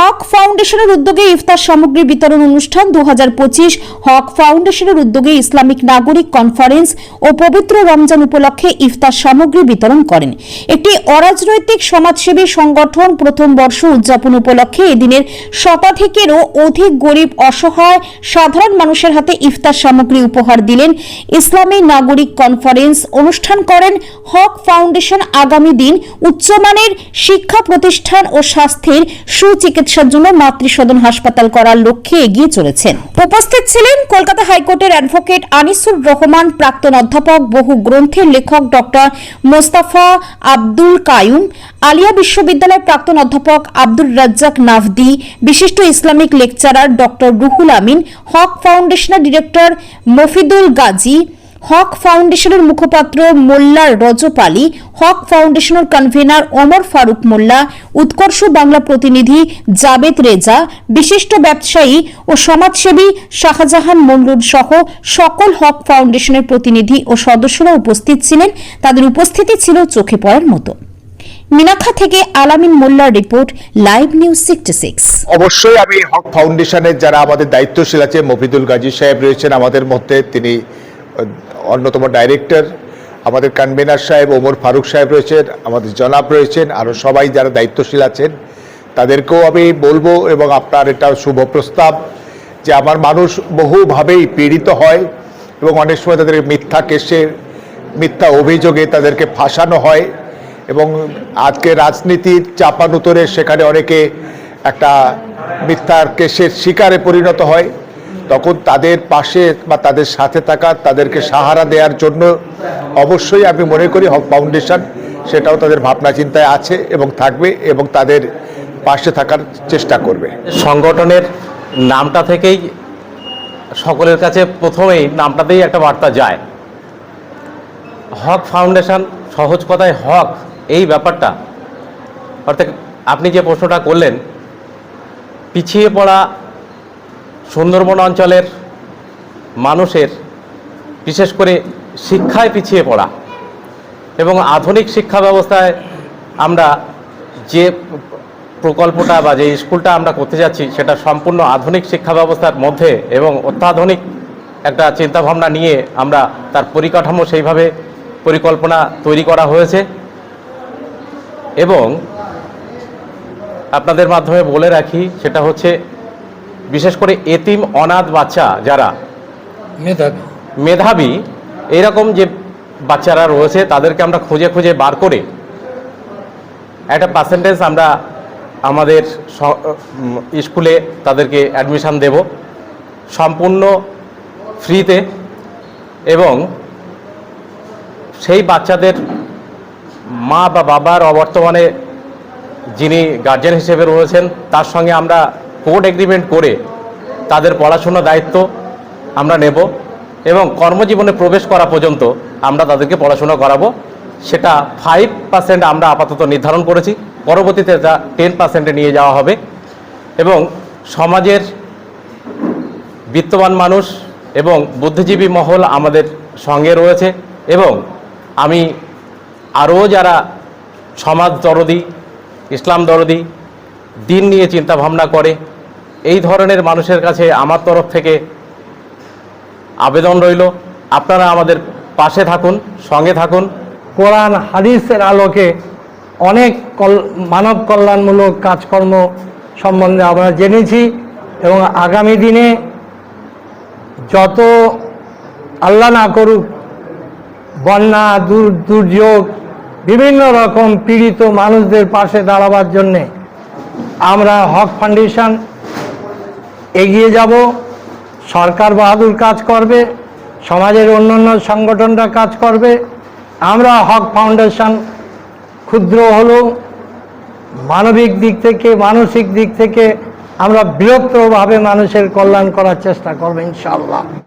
হক ফাউন্ডেশনের উদ্যোগে ইফতার সামগ্রী বিতরণ অনুষ্ঠান দু হাজার পঁচিশ হক ফাউন্ডেশনের উদ্যোগে ইসলামিক নাগরিক কনফারেন্স ও পবিত্র রমজান উপলক্ষে ইফতার সামগ্রী বিতরণ করেন। একটি অরাজনৈতিক সমাজসেবী সংগঠন প্রথম বর্ষ উদযাপন উপলক্ষে এদিনের শতাধিকেরও অধিক গরিব, অসহায়, সাধারণ মানুষের হাতে ইফতার সামগ্রী উপহার দিলেন ইসলামী নাগরিক কনফারেন্স। অনুষ্ঠান করেন হক ফাউন্ডেশন আগামী দিন উচ্চমানের শিক্ষা প্রতিষ্ঠান ও স্বাস্থ্যের সুচিকিৎসার জন্য মাতৃসদন হাসপাতাল করার লক্ষ্যে এগিয়ে চলেছেন। উপস্থিত ছিলেন কলকাতা হাইকোর্টের অ্যাডভোকেট আনিসুর রহমান, প্রাক্তন অধ্যাপক, বহু গ্রন্থের লেখক ডক্টর মোস্তাফা আব্দুল কায়ুম, আলিয়া বিশ্ববিদ্যালয়ের প্রাক্তন অধ্যাপক আব্দুর রাজ্জাক নাভদি বিশিষ্ট Islamic lecturer doctor Ruhul Amin, Haq ফাউন্ডেশনের ডিরেক্টর মফিদুল গাজী হক ফাউন্ডেশনের মুখপাত্র মোল্লা রজব আলী হক ফাউন্ডেশনের কনভেনার অমর ফারুক মোল্লা, উৎকর্ষ বাংলা প্রতিনিধি জাবেদ রেজা, বিশিষ্ট ব্যবসায়ী ও সমাজসেবী শাহজাহান মমরুদ সহ সকল হক ফাউন্ডেশনের প্রতিনিধি ও সদস্যরা উপস্থিত ছিলেন। তাদের উপস্থিতি ছিল চোখে পড়ার মতো। মিনাখা থেকে আলামিন মোল্লার report, live news sixty six. অবশ্যই আমি হক ফাউন্ডেশনের যারা আমাদের দায়িত্বশীল আছে, মফিদুল গাজী সাহেব রয়েছেন আমাদের মধ্যে, তিনি অন্যতম ডাইরেক্টর আমাদের কনভেনার সাহেব, ওমর ফারুক সাহেব রয়েছেন, আমাদের জনাব রয়েছেন আরও সবাই যারা দায়িত্বশীল আছেন, তাদেরকেও আমি বলব এবং আপনার এটা শুভ প্রস্তাব যে আমার মানুষ বহুভাবেই পীড়িত হয় এবং অনেক সময় তাদের মিথ্যা কেসে, মিথ্যা অভিযোগে তাদেরকে ফাঁসানো হয় এবং আজকে রাজনীতির চাপানুতরে সেখানে অনেকে একটা মিথ্যার কেসের শিকারে পরিণত হয়। তখন তাদের পাশে বা তাদের সাথে থাকা, তাদেরকে সাহারা দেওয়ার জন্য অবশ্যই আমি মনে করি হক ফাউন্ডেশন সেটাও তাদের ভাবনা চিন্তায় আছে এবং থাকবে এবং তাদের পাশে থাকার চেষ্টা করবে। সংগঠনের নামটা থেকেই সকলের কাছে প্রথমেই নামটাতেই একটা বার্তা যায়। হক ফাউন্ডেশন সহজ কথায় হক, এই ব্যাপারটা। অর্থাৎ আপনি যে প্রশ্নটা করলেন, পিছিয়ে পড়া সুন্দরবন অঞ্চলের মানুষের, বিশেষ করে শিক্ষায় পিছিয়ে পড়া এবং আধুনিক শিক্ষা ব্যবস্থায় আমরা যে প্রকল্পটা বা যে স্কুলটা আমরা করতে যাচ্ছি, সেটা সম্পূর্ণ আধুনিক শিক্ষা ব্যবস্থার মধ্যে এবং অত্যাধুনিক একটা চিন্তাভাবনা নিয়ে আমরা তার পরিকাঠামো সেইভাবে পরিকল্পনা তৈরি করা হয়েছে। এবং আপনাদের মাধ্যমে বলে রাখি, সেটা হচ্ছে বিশেষ করে এতিম অনাথ বাচ্চা যারা মেধাবী। মেধাবী এরকম যে বাচ্চারা রয়েছে তাদেরকে আমরা খুঁজে খুঁজে বার করে একটা পার্সেন্টেজ আমরা আমাদের স্কুলে তাদেরকে অ্যাডমিশান দেব সম্পূর্ণ ফ্রিতে এবং সেই বাচ্চাদের মা বা বাবার অবর্তমানে যিনি গার্জেন হিসেবে রয়েছেন তার সঙ্গে আমরা কোড এগ্রিমেন্ট করে তাদের পড়াশোনার দায়িত্ব আমরা নেব এবং কর্মজীবনে প্রবেশ করা পর্যন্ত আমরা তাদেরকে পড়াশোনা করাবো। সেটা ফাইভ পার্সেন্ট আমরা আপাতত নির্ধারণ করেছি। পরবর্তীতে তা টেন পার্সেন্টে নিয়ে যাওয়া হবে এবং সমাজের বিত্তবান মানুষ এবং বুদ্ধিজীবী মহল আমাদের সঙ্গে রয়েছে এবং আমি আরও যারা সমাজ দরদি, ইসলাম দরদি, দিন নিয়ে চিন্তা ভাবনা করে এই ধরনের মানুষের কাছে আমার তরফ থেকে আবেদন রইল। আপনারা আমাদের পাশে থাকুন, সঙ্গে থাকুন। কোরআন, হাদিসের আলোকে অনেক মানব কল্যাণমূলক কাজকর্ম সম্বন্ধে আমরা জেনেছি এবং আগামী দিনে যত আল্লাহ না করুক, বন্যা, দুর, দুর্যোগ, বিভিন্ন রকম পীড়িত মানুষদের পাশে দাঁড়াবার জন্যে আমরা হক ফাউন্ডেশন এগিয়ে যাব, সরকার বাহাদুর কাজ করবে, সমাজের অন্যান্য সংগঠনরা কাজ করবে। আমরা হক ফাউন্ডেশন ক্ষুদ্র হলেও মানবিক দিক থেকে, মানসিক দিক থেকে আমরা বিরক্তভাবে মানুষের কল্যাণ করার চেষ্টা করব ইনশাআল্লাহ।